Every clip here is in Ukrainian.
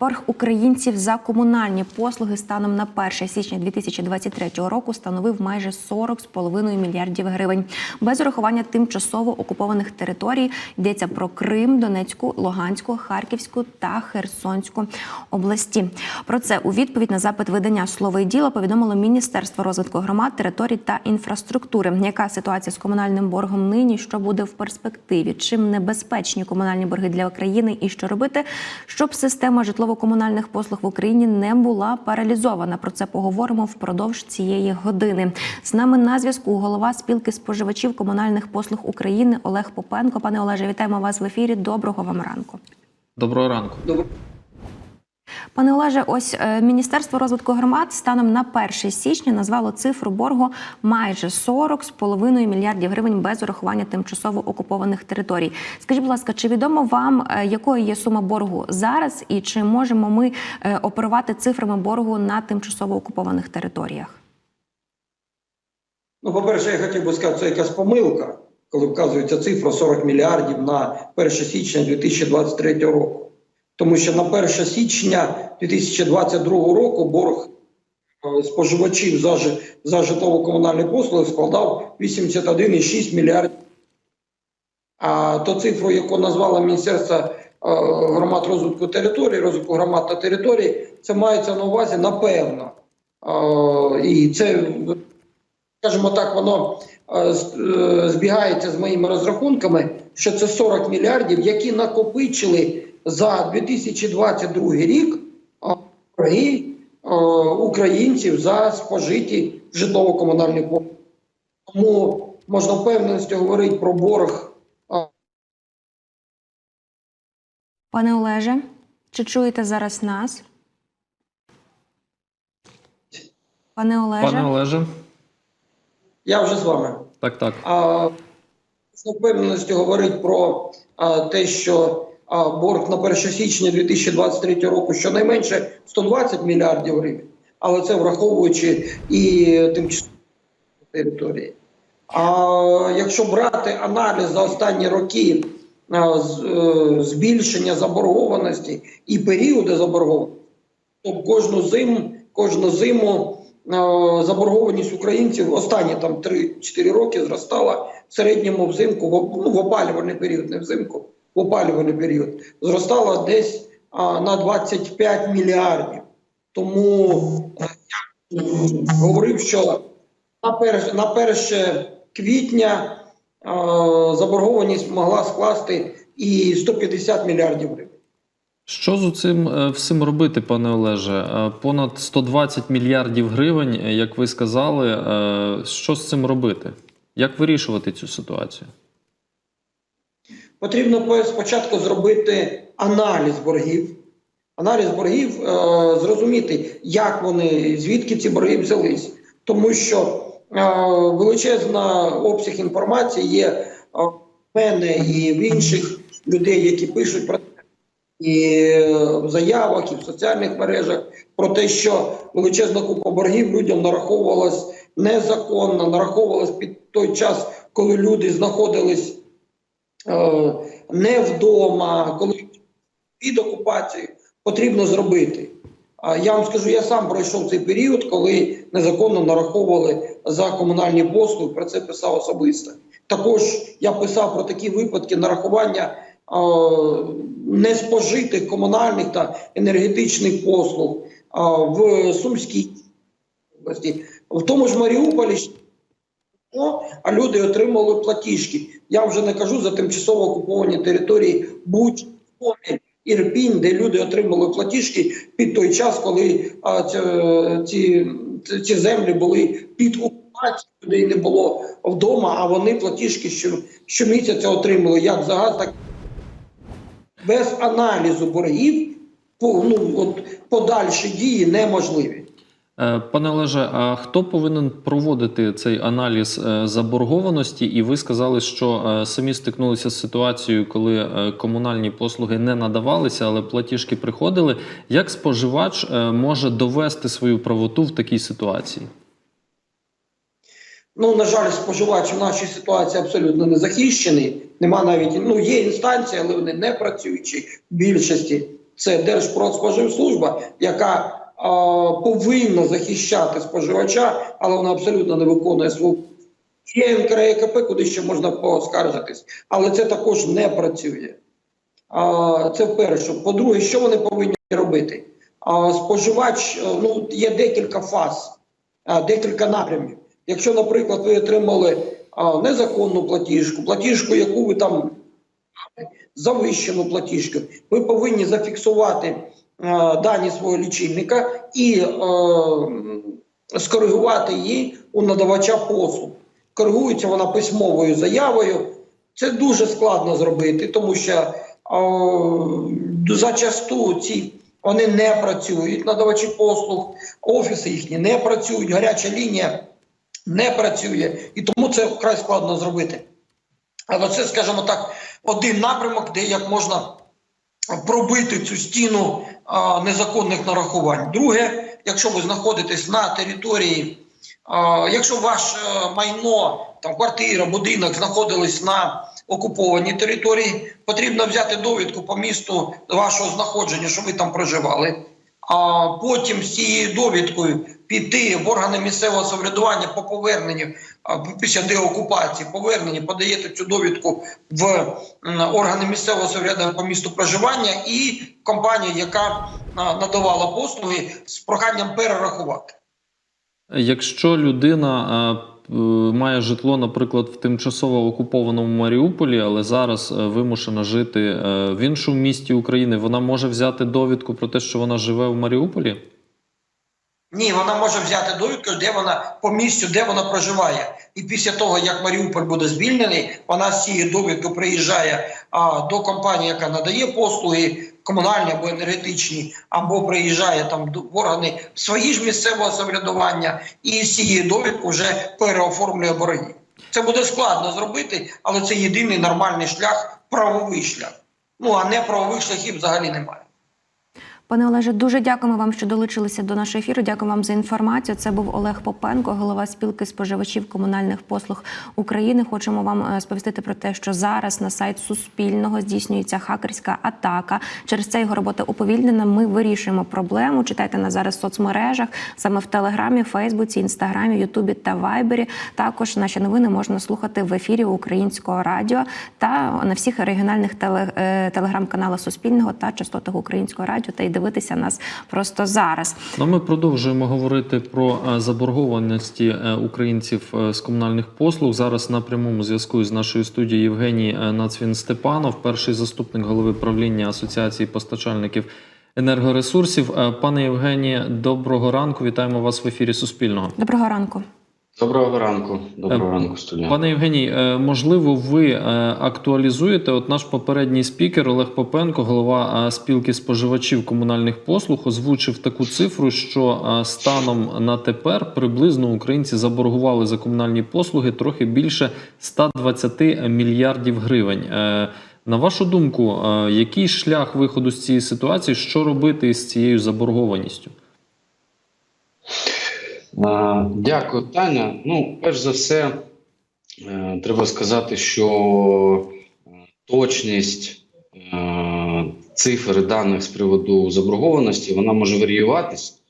Борг українців за комунальні послуги станом на 1 січня 2023 року становив майже 40,5 мільярдів гривень. Без урахування тимчасово окупованих територій йдеться про Крим, Донецьку, Луганську, Харківську та Херсонську області. Про це у відповідь на запит видання слово і діло повідомило Міністерство розвитку громад, територій та інфраструктури. Яка ситуація з комунальним боргом нині? Що буде в перспективі? Чим небезпечні комунальні борги для України і що робити, щоб система житлово-комунальних послуг в Україні не була паралізована? Про це поговоримо впродовж цієї години. З нами на зв'язку голова спілки споживачів комунальних послуг України Олег Попенко. Пане Олеже, вітаємо вас в ефірі. Доброго вам ранку. Доброго ранку. Пане Олеже, ось е, Міністерство розвитку громад станом на 1 січня назвало цифру боргу майже 40,5 мільярдів гривень без урахування тимчасово окупованих територій. Скажіть, будь ласка, чи відомо вам, е, якою є сума боргу зараз, і чи можемо ми е, оперувати цифрами боргу на тимчасово окупованих територіях? Ну, по-перше, я хотів би сказати, це якась помилка, коли вказується цифра 40 мільярдів на 1 січня 2023 року. Тому що на 1 січня 2022 року борг е, споживачів за, за житлово-комунальні послуги складав 81,6 мільярдів. А то цифру, яку назвало Міністерство е, громад розвитку території, розвитку громад та територій, це мається на увазі напевно. Е, І це скажімо так, воно збігається з моїми розрахунками, що це 40 мільярдів, які накопичили за 2022 рік борги українців за спожиті житлово-комунальні послуги. Тому можна впевненістю говорити про борг Пане Олеже, чи чуєте зараз нас? Пане Олеже, Пане Олеже, Я вже з вами. так, так. А з впевненістю говорить про а, те, що а, борг на 1 січня 2023 року щонайменше 120 мільярдів гривень, але це враховуючи і тимчасові території. А якщо брати аналіз за останні роки е, збільшення заборгованості і періоди заборгованості, то кожну зиму, кожну зиму заборгованість українців останні там 3-4 роки зростала в середньому взимку, в, ну, в опалювальний період, не взимку, в опалювальний період, зростала десь а, на 25 мільярдів. Тому е, я говорив, що на 1, на 1 квітня е, заборгованість могла скласти і 150 мільярдів гривень. Що з цим е, всім робити, пане Олеже? Е, Понад 120 мільярдів гривень, е, як ви сказали. Е, Що з цим робити? Як вирішувати цю ситуацію? Потрібно спочатку зробити аналіз боргів. Аналіз боргів, е, зрозуміти, як вони, звідки ці борги взялись. Тому що е, величезна обсяг інформації є е, в мене і в інших людей, які пишуть про це, і в заявах, і в соціальних мережах про те, що величезна купа боргів людям нараховувалась незаконно, нараховувалась під той час, коли люди знаходились не вдома, коли під окупацією потрібно зробити. Я вам скажу, я сам пройшов цей період, коли незаконно нараховували за комунальні послуги. Про це писав особисто. Також я писав про такі випадки нарахування е, неспожитих комунальних та енергетичних послуг е, в Сумській області, в тому ж Маріуполі. А люди отримали платіжки. Я вже не кажу за тимчасово окуповані території Буч, Гомель, Ірпінь, де люди отримали платіжки під той час, коли а, ці, ці, ці землі були під окупацією, людей не було вдома, а вони платіжки що, щомісяця отримали як за газ, так без аналізу боргів ну, от, подальші дії неможливі. Е, Пане Олеже, а хто повинен проводити цей аналіз е, заборгованості? І ви сказали, що е, самі стикнулися з ситуацією, коли комунальні послуги не надавалися, але платіжки приходили. Як споживач може довести свою правоту в такій ситуації? Ну, на жаль, споживач в нашій ситуації абсолютно не захищений. Нема навіть ну є інстанції, але вони не працюючі в більшості. це Держпродспоживслужба, яка повинна захищати споживача, але вона абсолютно не виконує свою. Є НКРЕКП, куди ще можна поскаржитись, але це також не працює. Це перше. По-друге, що вони повинні робити? Споживач, е, ну є декілька фаз, а, декілька напрямів. Якщо, наприклад, ви отримали а, незаконну платіжку, платіжку, яку ви там завищену платіжку, ви повинні зафіксувати е, дані свого лічильника і е, скоригувати її у надавача послуг. Коригується вона письмовою заявою. Це дуже складно зробити, тому що е, зачасту ці вони не працюють, надавачі послуг, офіси їхні не працюють, гаряча лінія не працює, і тому це вкрай складно зробити. Але це, скажімо так, один напрямок, де як можна пробити цю стіну незаконних нарахувань. Друге, якщо ви знаходитесь на території, якщо ваше майно, там квартира, будинок знаходились на окупованій території, потрібно взяти довідку по місту вашого знаходження, що ви там проживали. А потім з цією довідкою піти в органи місцевого самоврядування по поверненню після деокупації, повернення подаєте цю довідку в органи місцевого самоврядування по місту проживання і компанія, яка надавала послуги, з проханням перерахувати. Якщо людина має житло, наприклад, в тимчасово окупованому Маріуполі, але зараз е, вимушена жити е, в іншому місті України, вона може взяти довідку про те, що вона живе в Маріуполі? Ні, вона може взяти довідку, де вона по місцю, де вона проживає. І після того, як Маріуполь буде звільнений, вона з цією довідкою приїжджає а, до компанії, яка надає послуги комунальні або енергетичні, або приїжджає там до органи свої ж місцевого самоврядування, і з цією довідкою вже переоформлює борги. Це буде складно зробити, але це єдиний нормальний шлях, правовий шлях. Ну а не правових шляхів взагалі немає. Пане Олеже, дуже дякуємо вам, що долучилися до нашого ефіру. Дякую вам за інформацію. Це був Олег Попенко, голова спілки споживачів комунальних послуг України. Хочемо вам е, сповістити про те, що зараз на сайт Суспільного здійснюється хакерська атака. Через це його робота уповільнена. Ми вирішуємо проблему. Читайте нас зараз в соцмережах, саме в Телеграмі, Фейсбуці, Інстаграмі, Ютубі та Вайбері. Також наші новини можна слухати в ефірі Українського радіо та на всіх регіональних е, телеграм-каналах Суспільного та частотах Українського радіо та дивитися нас просто зараз. Ну, ми продовжуємо говорити про е, заборгованості е, українців е, з комунальних послуг. Зараз на прямому зв'язку з нашою студією Євгеній Нацвін Степанов, перший заступник голови правління Асоціації постачальників енергоресурсів. Пане Євгенії, доброго ранку. Вітаємо вас в ефірі Суспільного. Доброго ранку. Доброго ранку, доброго Е, ранку, студія. Пане Євгеній, е, можливо, ви е, актуалізуєте от наш попередній спікер Олег Попенко, голова спілки споживачів комунальних послуг, озвучив таку цифру, що станом на тепер приблизно українці заборгували за комунальні послуги трохи більше 120 мільярдів гривень. На вашу думку, який шлях виходу з цієї ситуації, що робити з цією заборгованістю? Дякую, Таня. Ну, перш за все, е, треба сказати, що е, точність е, цифр даних з приводу заборгованості вона може варіюватись,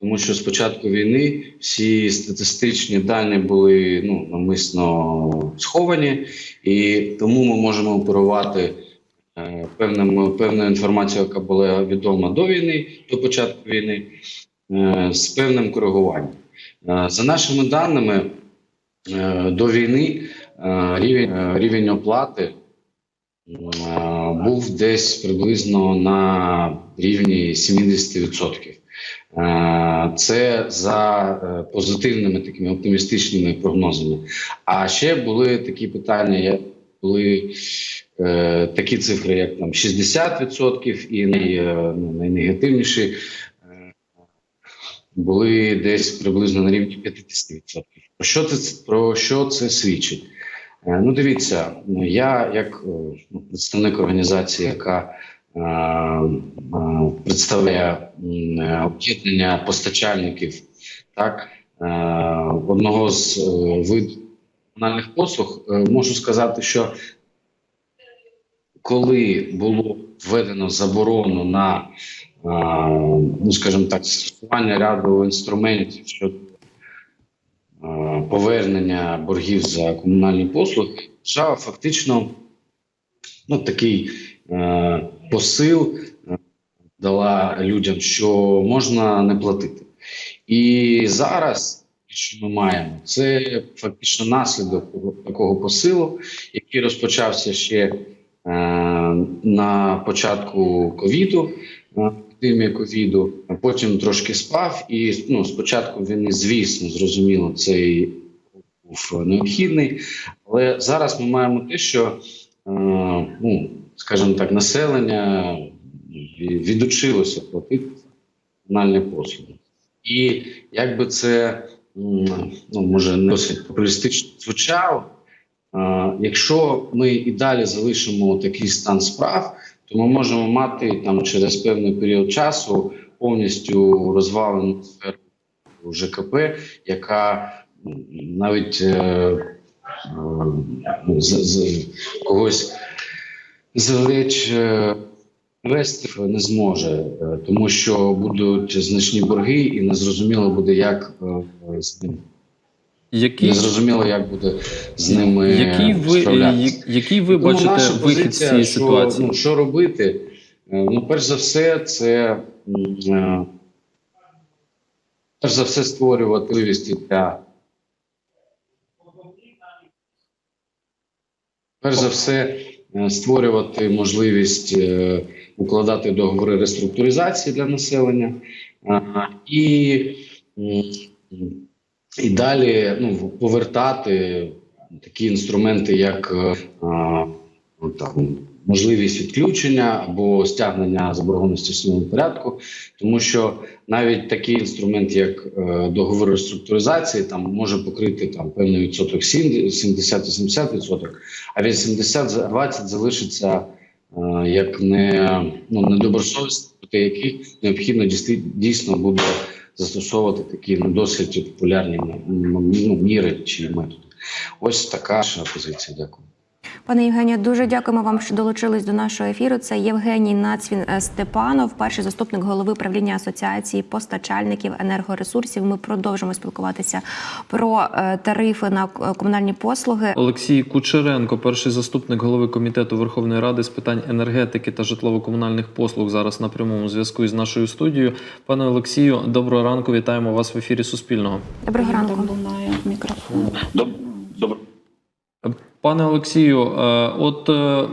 тому що з початку війни всі статистичні дані були ну, намисно сховані, і тому ми можемо оперувати певним, певною інформацією, яка була відома до війни, до початку війни, з певним коригуванням. Е, За нашими даними, е, до війни е, рівень, рівень оплати був десь приблизно на рівні 70%. Е, Це за позитивними такими оптимістичними прогнозами. А ще були такі питання, як були е, такі цифри, як там 60% і най, ну, найнегативніші були десь приблизно на рівні 50%. Про що це про що це свідчить? Е, Ну, дивіться, я як е, ну, представник організації, яка е, представляє об'єднання постачальників, так одного з видів комунальних послуг, можу сказати, що коли було введено заборону на, ну скажімо так, застосування ряду інструментів щодо повернення боргів за комунальні послуги, держава фактично ну, такий е, посил е, дала людям, що можна не платити. І зараз, що ми маємо, це фактично наслідок такого посилу, який розпочався ще е, на початку ковіду, епідемії ковіду, потім трошки спав. І ну, спочатку він, звісно, зрозуміло, цей був необхідний. Але зараз ми маємо те, що е, ну, скажімо так, населення відучилося платити комунальні послуги. І якби це ну, може не досить популістично звучало, е, якщо ми і далі залишимо такий стан справ, то ми можемо мати там через певний період часу повністю розвалену сферу ЖКП, яка навіть е, е, з, з, когось залеч е, інвесторів не зможе, е, тому що будуть значні борги, і незрозуміло буде, як е, з ним Який, незрозуміло, як буде з ними який, ви, справлятися. який ви Тому бачите наша вихід з позиція, цієї що, ситуації? Ну, що робити? Е, Ну, перш за все, це е, перш за все створювати можливості для перш за все е, створювати можливість укладати договори реструктуризації для населення і, і далі ну, повертати такі інструменти, як е, а, ну, там, можливість відключення або стягнення заборгованості в своєму порядку, тому що навіть такий інструмент, як е, договор реструктуризації, там може покрити там певний відсоток 70-80 відсоток, а 80-20 залишиться е, як не ну недобросовісні, яких необхідно дійсно буде застосовувати такі ну, досить популярні ну, міри чи методи. Ось така наша позиція. Дякую. Пане Євгенію, дуже дякуємо вам, що долучились до нашого ефіру. Це Євгеній Нацвін е, Степанов, перший заступник голови правління асоціації постачальників енергоресурсів. Ми продовжимо спілкуватися про е, тарифи на е, комунальні послуги. Олексій Кучеренко, перший заступник голови комітету Верховної Ради з питань енергетики та житлово-комунальних послуг, зараз на прямому зв'язку із нашою студією. Пане Олексію, доброго ранку. Вітаємо вас в ефірі Суспільного. Доброго ранку. Там лунає мікрофон. Добре. Пане Олексію, е, от е,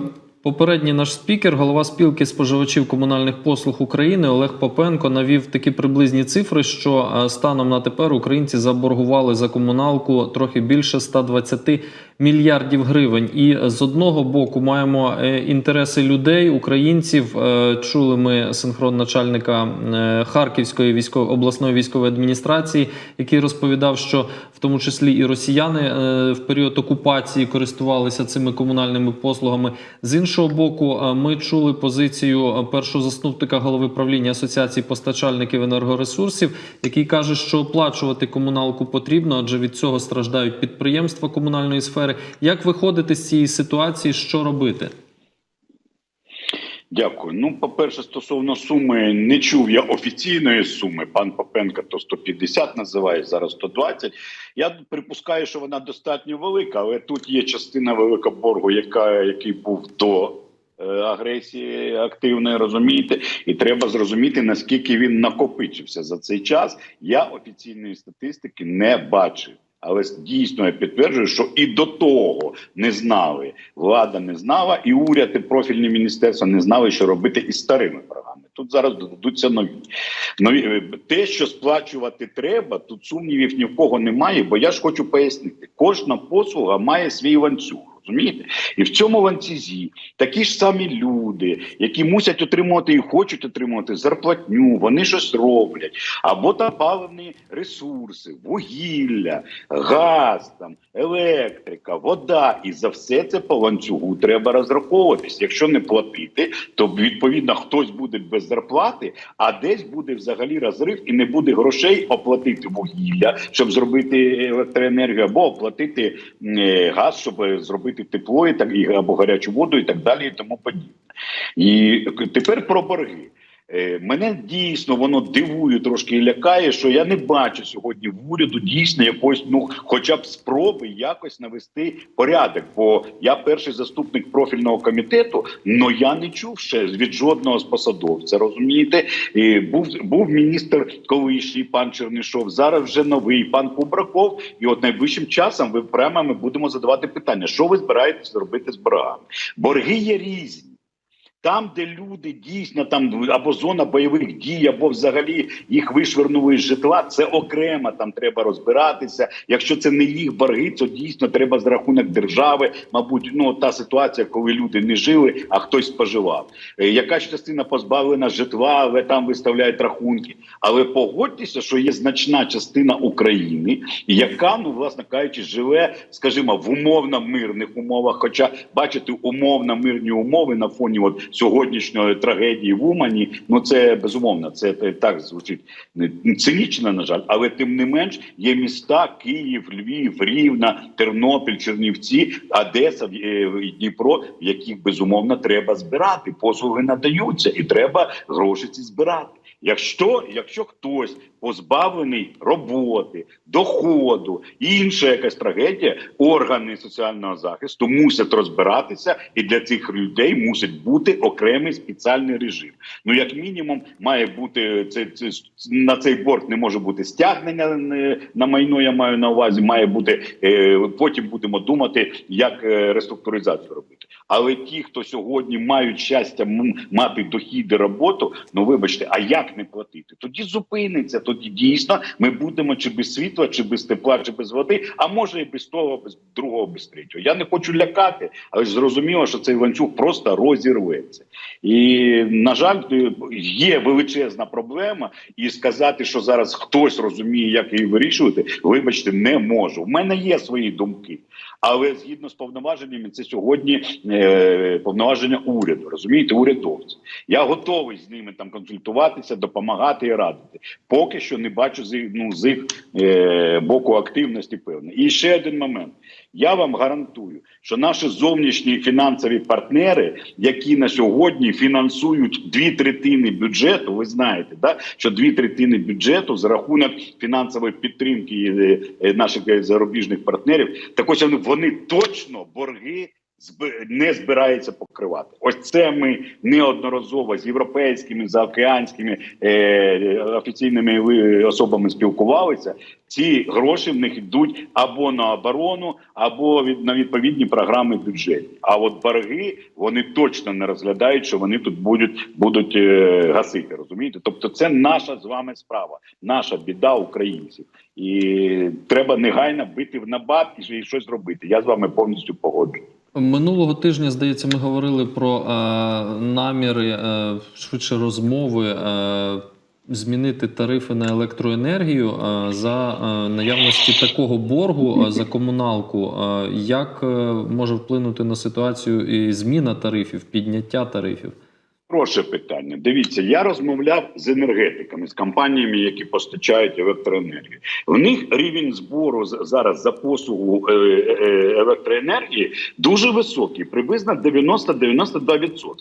попередній наш спікер, голова спілки споживачів комунальних послуг України Олег Попенко навів такі приблизні цифри, що е, станом на тепер українці заборгували за комуналку трохи більше 120 мільярдів гривень. І з одного боку маємо е, інтереси людей, українців. Е, Чули ми синхрон начальника е, Харківської військової обласної військової адміністрації, який розповідав, що в тому числі і росіяни в період окупації користувалися цими комунальними послугами. З іншого боку, ми чули позицію першого заступника голови правління асоціації постачальників енергоресурсів, який каже, що оплачувати комуналку потрібно, адже від цього страждають підприємства комунальної сфери. Як виходити з цієї ситуації? Що робити? Дякую. Ну, по-перше, стосовно суми, не чув я офіційної суми. Пан Попенко то 150 називає, зараз 120. Я припускаю, що вона достатньо велика, але тут є частина велика боргу, яка, який був до е, агресії активної, розумієте? І треба зрозуміти, наскільки він накопичився за цей час. Я офіційної статистики не бачив. Але дійсно я підтверджую, що і до того не знали. Влада не знала, і уряд і профільні міністерства не знали, що робити із старими програмами. Тут зараз додадуться нові. нові. Е, Те, що сплачувати треба, тут сумнівів ні в кого немає. Бо я ж хочу пояснити: кожна послуга має свій ланцюг. Розумієте? І в цьому ланцюзі такі ж самі люди, які мусять отримувати і хочуть отримувати зарплатню, вони щось роблять, або там паливні ресурси, вугілля, газ, там електрика, вода. І за все це по ланцюгу треба розраховуватись. Якщо не платити, то відповідно хтось буде без зарплати, а десь буде взагалі розрив і не буде грошей оплатити вугілля, щоб зробити електроенергію, або оплатити е, газ, щоб зробити платити тепло і так і або гарячу воду, і так далі, і тому подібне. І тепер про борги. Е, Мене дійсно воно дивує трошки і лякає, що я не бачу сьогодні в уряду дійсно якось, ну хоча б спроби якось навести порядок. Бо я перший заступник профільного комітету, але я не чув ще від жодного з посадовця. Розумієте, і був був міністр колишній пан Чернишов. Зараз вже новий пан Кубраков. І от найближчим часом ви прямо ми будемо задавати питання, що ви збираєтесь зробити з боргами. Борги є різні. Там, де люди дійсно там або зона бойових дій, або взагалі їх вишвернули з житла, це окремо там треба розбиратися. Якщо це не їх борги, то дійсно треба за рахунок держави. Мабуть, ну та ситуація, коли люди не жили, а хтось споживав. Е, Якась частина позбавлена житла, але там виставляють рахунки. Але погодьтеся, що є значна частина України, яка, ну власне кажучи, живе, скажімо, в умовно мирних умовах. Хоча бачите, умовно мирні умови на фоні от сьогоднішньої трагедії в Умані, ну це безумовно, це так звучить не- цинічно, на жаль, але тим не менш є міста Київ, Львів, Рівна, Тернопіль, Чернівці, Одеса е, Дніпро, в яких безумовно треба збирати. Послуги надаються, і треба гроші ці збирати. Якщо, якщо хтось позбавлений роботи, доходу, інша якась трагедія, органи соціального захисту мусять розбиратися, і для цих людей мусить бути окремий спеціальний режим. Ну, як мінімум, має бути це, це на цей борг не може бути стягнення е, на майно. Я маю на увазі, має бути е, потім будемо думати, як е, реструктуризацію робити. Але ті, хто сьогодні мають щастя мати дохід і роботу, ну вибачте, а як не платити? Тоді зупиниться. Тоді дійсно ми будемо чи без світла, чи без тепла, чи без води, а може і без того, без другого, без третього. Я не хочу лякати, але ж зрозуміло, що цей ланцюг просто розірветься. І на жаль, є величезна проблема, і сказати, що зараз хтось розуміє, як її вирішувати, вибачте, не можу. У мене є свої думки. Але згідно з повноваженнями, це сьогодні е, повноваження уряду. Розумієте, урядовці. Я готовий з ними там консультуватися, допомагати і радити. Поки що не бачу з, ну, з їх е, боку активності певне. І ще один момент. Я вам гарантую, що наші зовнішні фінансові партнери, які на сьогодні фінансують дві третини бюджету, ви знаєте, да, що дві третини бюджету за рахунок фінансової підтримки е, е, наших е, зарубіжних партнерів, так ось вони, точно борги не збираються покривати. Ось це ми неодноразово з європейськими, заокеанськими е, офіційними особами спілкувалися. Ці гроші в них йдуть або на оборону, або від на відповідні програми бюджетні. А от борги вони точно не розглядають, що вони тут будуть будуть е, гасити. Розумієте? Тобто, це наша з вами справа, наша біда українців, і треба негайно бити в набат і щось робити. Я з вами повністю погоджуюсь. Минулого тижня, здається, ми говорили про е, наміри, е, швидше розмови. Е, Змінити тарифи на електроенергію е, за е, наявності такого боргу е, за комуналку. Як може вплинути на ситуацію і зміна тарифів, підняття тарифів? Хороше питання. Дивіться, я розмовляв з енергетиками, з компаніями, які постачають електроенергію. В них рівень збору зараз за послугу е, е, електроенергії дуже високий, приблизно 90-92%.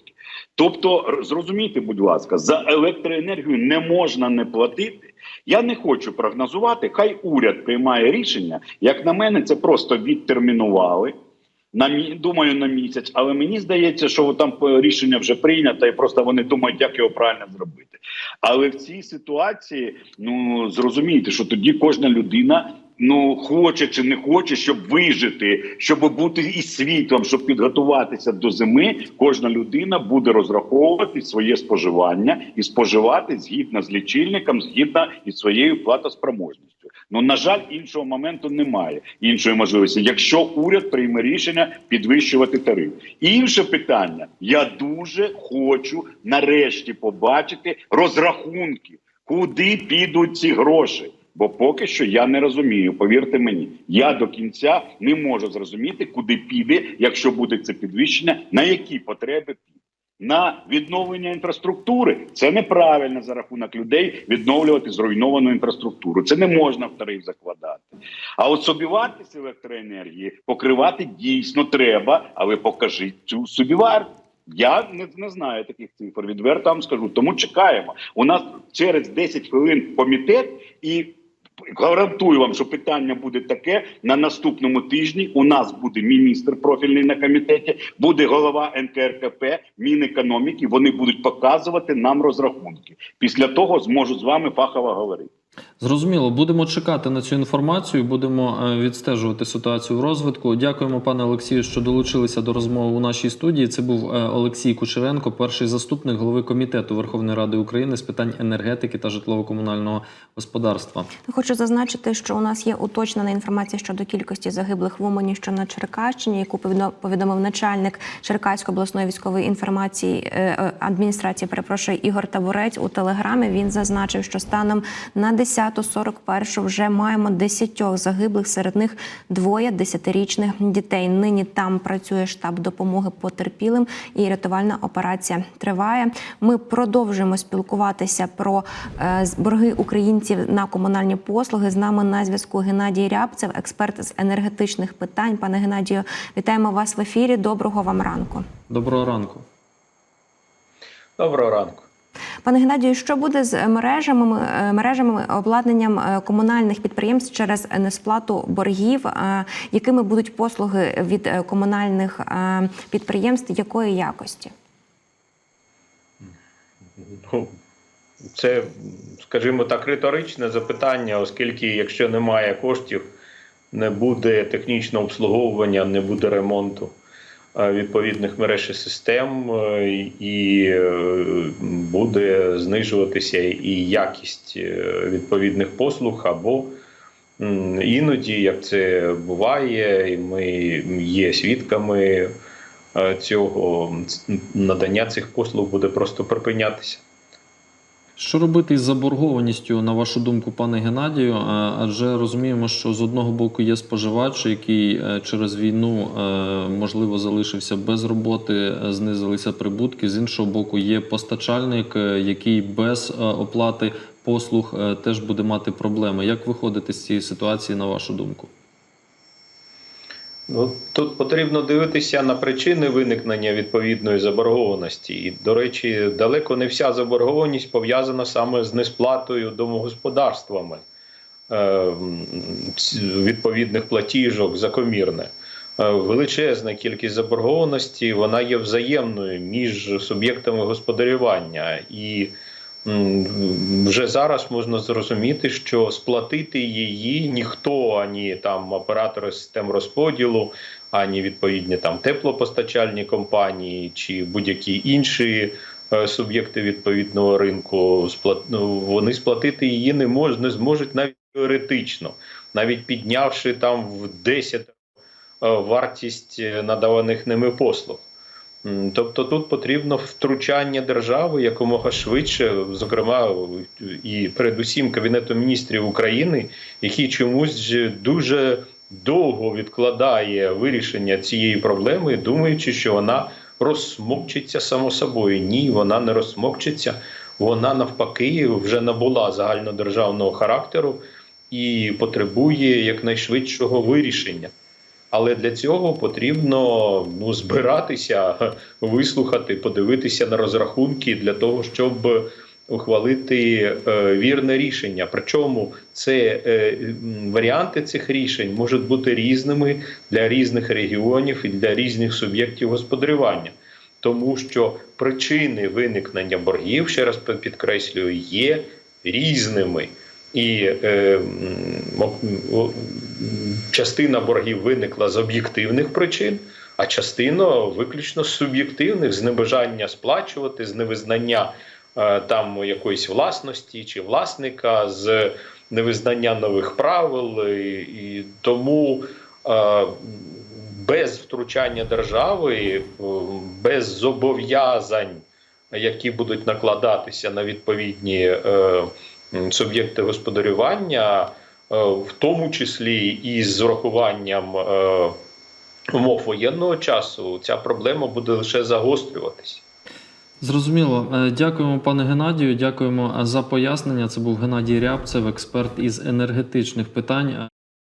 Тобто, зрозумійте, будь ласка, за електроенергію не можна не платити. Я не хочу прогнозувати. Хай уряд приймає рішення. Як на мене, це просто відтермінували. На думаю, на місяць, але мені здається, що там рішення вже прийнято, і просто вони думають, як його правильно зробити. Але в цій ситуації, ну зрозумійте, що тоді кожна людина. Ну, хоче чи не хоче, щоб вижити, щоб бути і світлом, щоб підготуватися до зими, кожна людина буде розраховувати своє споживання і споживати згідно з лічильником, згідно із своєю платоспроможністю. Ну на жаль, іншого моменту немає іншої можливості, якщо уряд прийме рішення підвищувати тариф. Інше питання: я дуже хочу нарешті побачити розрахунки, куди підуть ці гроші. Бо поки що я не розумію. Повірте мені, я до кінця не можу зрозуміти, куди піде, якщо буде це підвищення, на які потреби піде. на відновлення інфраструктури. Це неправильно за рахунок людей відновлювати зруйновану інфраструктуру. Це не можна в тариф закладати. А от собівартість електроенергії покривати дійсно треба, але покажіть цю собівартість. Я не, не знаю таких цифр. Відверто вам скажу. Тому чекаємо. У нас через 10 хвилин комітет і. Гарантую вам, що питання буде таке на наступному тижні. У нас буде міністр профільний на комітеті, буде голова НКРКП, Мінекономіки. Вони будуть показувати нам розрахунки. Після того зможу з вами фахово говорити. Зрозуміло, будемо чекати на цю інформацію, будемо е, відстежувати ситуацію в розвитку. Дякуємо, пане Олексію, що долучилися до розмови у нашій студії. Це був е, Олексій Кучеренко, перший заступник голови комітету Верховної Ради України з питань енергетики та житлово-комунального господарства. Хочу зазначити, що у нас є уточнена інформація щодо кількості загиблих в Умані, що на Черкащині, яку повідо- повідомив начальник Черкаської обласної військової інформації е, адміністрації. Перепрошую Ігор Табурець у телеграмі. Він зазначив, що станом на 10.41 вже маємо 10 загиблих, серед них двоє десятирічних дітей. Нині там працює штаб допомоги потерпілим, і рятувальна операція триває. Ми продовжуємо спілкуватися про е, борги українців на комунальні послуги. З нами на зв'язку Геннадій Рябцев, експерт з енергетичних питань. Пане Геннадію, вітаємо вас в ефірі. Доброго вам ранку. Доброго ранку. Доброго ранку. Пане Геннадію, що буде з мережами е, мережами обладнанням е, комунальних підприємств через несплату боргів? Е, Якими будуть послуги від комунальних підприємств? Якої якості? Ну, це, скажімо так, риторичне запитання, оскільки якщо немає коштів, не буде технічного обслуговування, не буде ремонту відповідних мереж і систем, е, і е, буде знижуватися і якість е, відповідних послуг або іноді, як це буває, і ми є свідками е, цього, надання цих послуг буде просто припинятися. Що робити із заборгованістю, на вашу думку, пане Геннадію? Адже розуміємо, що з одного боку є споживач, який е, через війну е, можливо залишився без роботи, е, знизилися прибутки. З іншого боку, є постачальник, який без оплати послуг теж буде мати проблеми. Як виходити з цієї ситуації, на вашу думку? Ну, тут потрібно дивитися на причини виникнення відповідної заборгованості. І, до речі, далеко не вся заборгованість пов'язана саме з несплатою домогосподарствами е, відповідних платіжок за комірне. Е, Величезна кількість заборгованості вона є взаємною між суб'єктами господарювання і вже зараз можна зрозуміти, що сплатити її ніхто, ані там оператори систем розподілу, ані відповідні там теплопостачальні компанії чи будь-які інші е, суб'єкти відповідного ринку, ну, вони сплатити її не можуть, не зможуть навіть теоретично, навіть піднявши там в 10 е, вартість е, надаваних ними послуг. Тобто тут потрібно втручання держави якомога швидше, зокрема і передусім Кабінету міністрів України, який чомусь же дуже довго відкладає вирішення цієї проблеми, думаючи, що вона розсмокчиться само собою. Ні, вона не розсмокчиться. Вона навпаки вже набула загальнодержавного характеру і потребує якнайшвидшого вирішення. Але для цього потрібно ну, збиратися, вислухати, подивитися на розрахунки для того, щоб ухвалити е, вірне рішення. Причому це е, варіанти цих рішень можуть бути різними для різних регіонів і для різних суб'єктів господарювання. Тому що причини виникнення боргів, ще раз підкреслюю, є різними. І е, частина боргів виникла з об'єктивних причин, а частина виключно суб'єктивних з небажання сплачувати, з невизнання е, там якоїсь власності чи власника, з невизнання нових правил. І, і тому е, без втручання держави, е, без зобов'язань, які будуть накладатися на відповідні. Е, суб'єкти господарювання, в тому числі і з урахуванням е, умов воєнного часу, ця проблема буде лише загострюватися. Зрозуміло. Е, Дякуємо, пане Геннадію. Дякуємо е, за пояснення. Це був Геннадій Рябцев, експерт із енергетичних питань.